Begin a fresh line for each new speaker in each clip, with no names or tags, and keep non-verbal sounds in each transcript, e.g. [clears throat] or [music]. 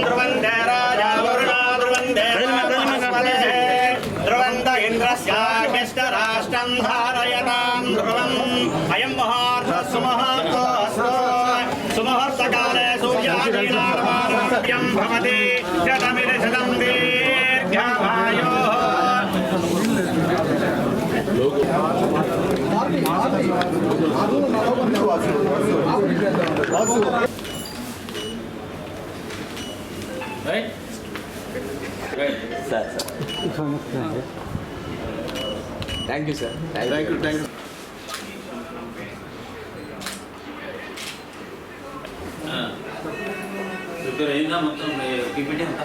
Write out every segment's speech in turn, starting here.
ధ్రువందే రాజా వరుణా ధ్రువందే రామస్పదే ధ్రువంత ఇంద్రస్యాగ్నిష్టరాష్ట్రం ధారయతాం ధ్రువం शतम दीर्घायो Right? Right. Sir, sir. Thank you,
sir. Thank, thank you, you, thank you.
ఇద్దరు అయినా మొత్తం పీపీటీ అంతా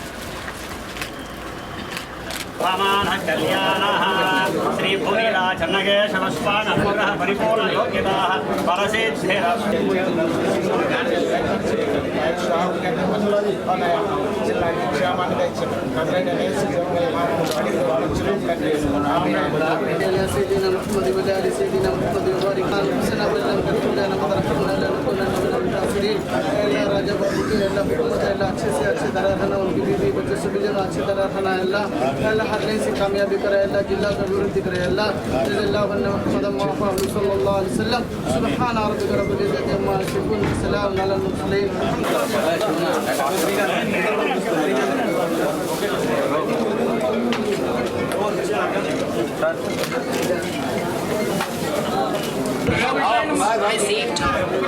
వామాన కళ్యాణः శ్రీభూమిరా చెన్నకేశవస్వానముగ్రహ పరిపూర్ణ ڈگری
راجہ بابو کی اللہ بیٹوں اللہ اچھے سے اچھے طرح رکھنا ان کی بیوی بچے سبھی جگہ اچھی طرح رکھنا اللہ اللہ ہر سے کامیابی کرے اللہ جلہ ضرورت کرے اللہ اللہ محمد صلی اللہ علیہ وسلم سبحان ربک رب العزت عما یصفون سلام علی المرسلین Thank you. I saved time.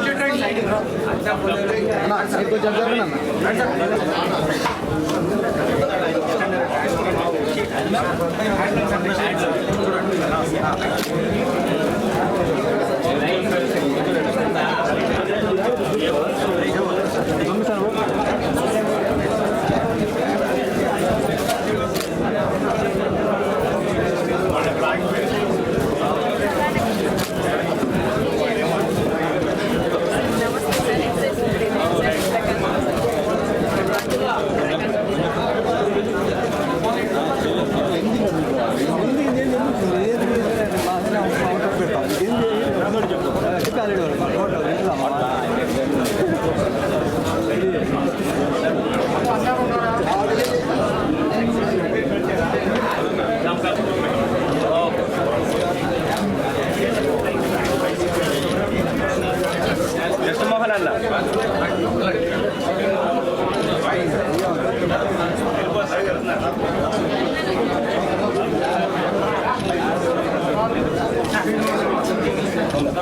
Thank you.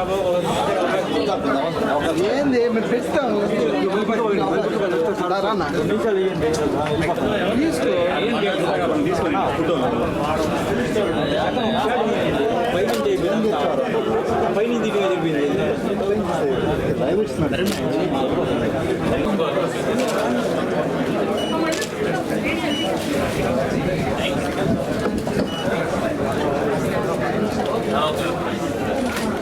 वन्ना मुहम्मद मुहम्मद सल्लल्लाहु अलैहि वसल्लम सुभान रब्बिक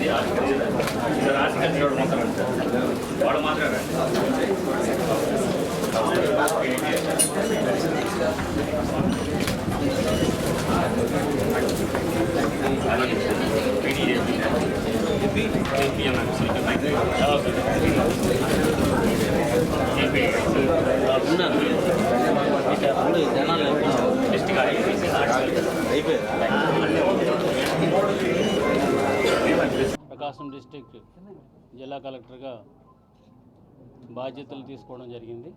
ఇది ఆర్టికల్ ఇది ఆర్టికల్ చూడమంటారు సార్ వాడు మాత్రమే
ప్రకాశం డిస్టిక్ జిల్లా కలెక్టర్గా బాధ్యతలు తీసుకోవడం జరిగింది.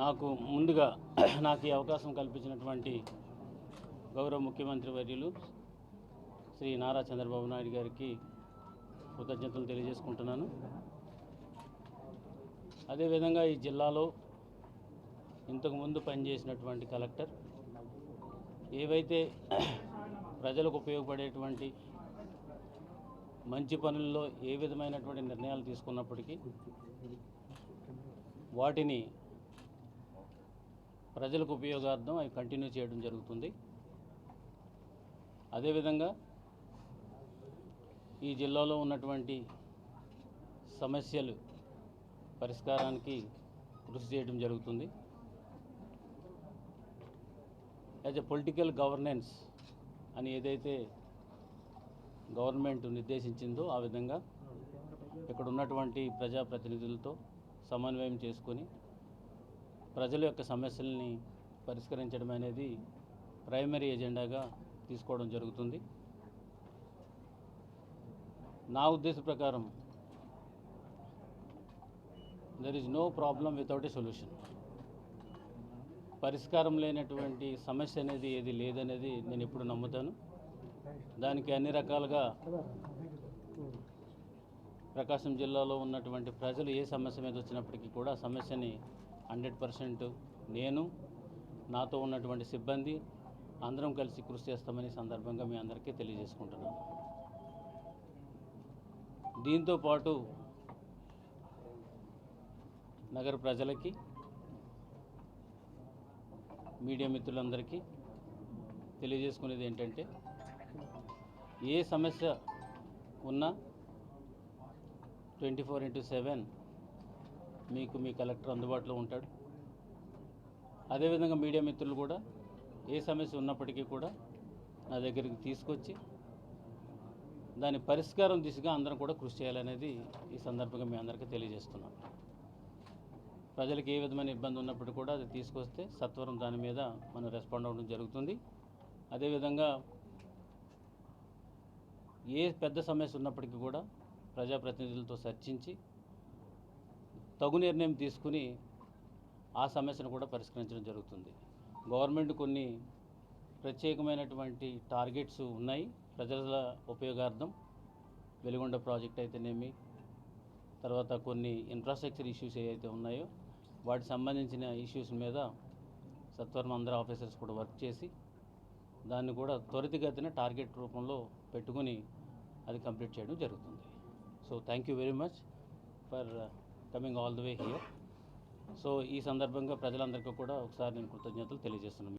నాకు ముందుగా [clears throat] నాకు ఈ అవకాశం కల్పించినటువంటి గౌరవ ముఖ్యమంత్రి వర్యులు శ్రీ నారా చంద్రబాబు నాయుడు గారికి కృతజ్ఞతలు తెలియజేసుకుంటున్నాను. అదేవిధంగా ఈ జిల్లాలో ఇంతకుముందు పనిచేసినటువంటి కలెక్టర్ ఏవైతే [clears throat] ప్రజలకు ఉపయోగపడేటువంటి మంచి పనుల్లో ఏ విధమైనటువంటి నిర్ణయాలు తీసుకున్నప్పటికీ వాటిని ప్రజలకు ఉపయోగార్థం అవి కంటిన్యూ చేయడం జరుగుతుంది. అదేవిధంగా ఈ జిల్లాలో ఉన్నటువంటి సమస్యలు పరిష్కారానికి కృషి చేయడం జరుగుతుంది. యాజ్ ఎ పొలిటికల్ గవర్నెన్స్ అని ఏదైతే గవర్నమెంట్ నిర్దేశించిందో ఆ విధంగా ఇక్కడ ఉన్నటువంటి ప్రజాప్రతినిధులతో సమన్వయం చేసుకొని ప్రజల యొక్క సమస్యల్ని పరిష్కరించడం అనేది ప్రైమరీ ఎజెండాగా తీసుకోవడం జరుగుతుంది. నా ఉద్దేశ ప్రకారం there is no problem without a solution పరిష్కారం లేనటువంటి సమస్య అనేది ఏది లేదనేది నేను ఎప్పుడు నమ్ముతాను. దానికి అన్ని రకాలుగా ప్రకాశం జిల్లాలో ఉన్నటువంటి ప్రజలు ఏ సమస్య మీద వచ్చినప్పటికీ కూడా సమస్యని హండ్రెడ్ పర్సెంట్ నేను నాతో ఉన్నటువంటి సిబ్బంది అందరం కలిసి కృషి చేస్తామని సందర్భంగా మీ అందరికీ తెలియజేసుకుంటున్నాను. దీంతో పాటు నగర ప్రజలకి మీడియా మిత్రులందరికీ తెలియజేసుకునేది ఏంటంటే ఏ సమస్య ఉన్నా ట్వంటీ ఫోర్ ఇంటూ సెవెన్ మీకు మీ కలెక్టర్ అందుబాటులో ఉంటాడు. అదేవిధంగా మీడియా మిత్రులు కూడా ఏ సమస్య ఉన్నప్పటికీ కూడా నా దగ్గరికి తీసుకొచ్చి దాని పరిష్కారం దిశగా అందరం కూడా కృషి చేయాలనేది ఈ సందర్భంగా మీ అందరికీ తెలియజేస్తున్నాను ప్రజలకు ఏ విధమైన ఇబ్బంది ఉన్నప్పుడు కూడా అది తీసుకొస్తే సత్వరం దాని మీద మనం రెస్పాండ్ అవ్వడం జరుగుతుంది. అదేవిధంగా ఏ పెద్ద సమస్య ఉన్నప్పటికీ కూడా ప్రజాప్రతినిధులతో చర్చించి తగు నిర్ణయం తీసుకుని ఆ సమస్యను కూడా పరిష్కరించడం జరుగుతుంది. గవర్నమెంట్ కొన్ని ప్రత్యేకమైనటువంటి టార్గెట్స్ ఉన్నాయి. ప్రజల ఉపయోగార్థం వెలుగొండ ప్రాజెక్ట్ అయితేనేమి తర్వాత కొన్ని ఇన్ఫ్రాస్ట్రక్చర్ ఇష్యూస్ ఏవైతే ఉన్నాయో వాటికి సంబంధించిన ఇష్యూస్ మీద సత్వరం అందరు ఆఫీసర్స్ కూడా వర్క్ చేసి దాన్ని కూడా త్వరితగతిన టార్గెట్ రూపంలో పెట్టుకుని అది కంప్లీట్ చేయడం జరుగుతుంది. So thank you very much for coming all the way here so ఈ సందర్భంగా ప్రజలందరికీ కూడా ఒకసారి నేను కృతజ్ఞతలు తెలియజేస్తున్నాను.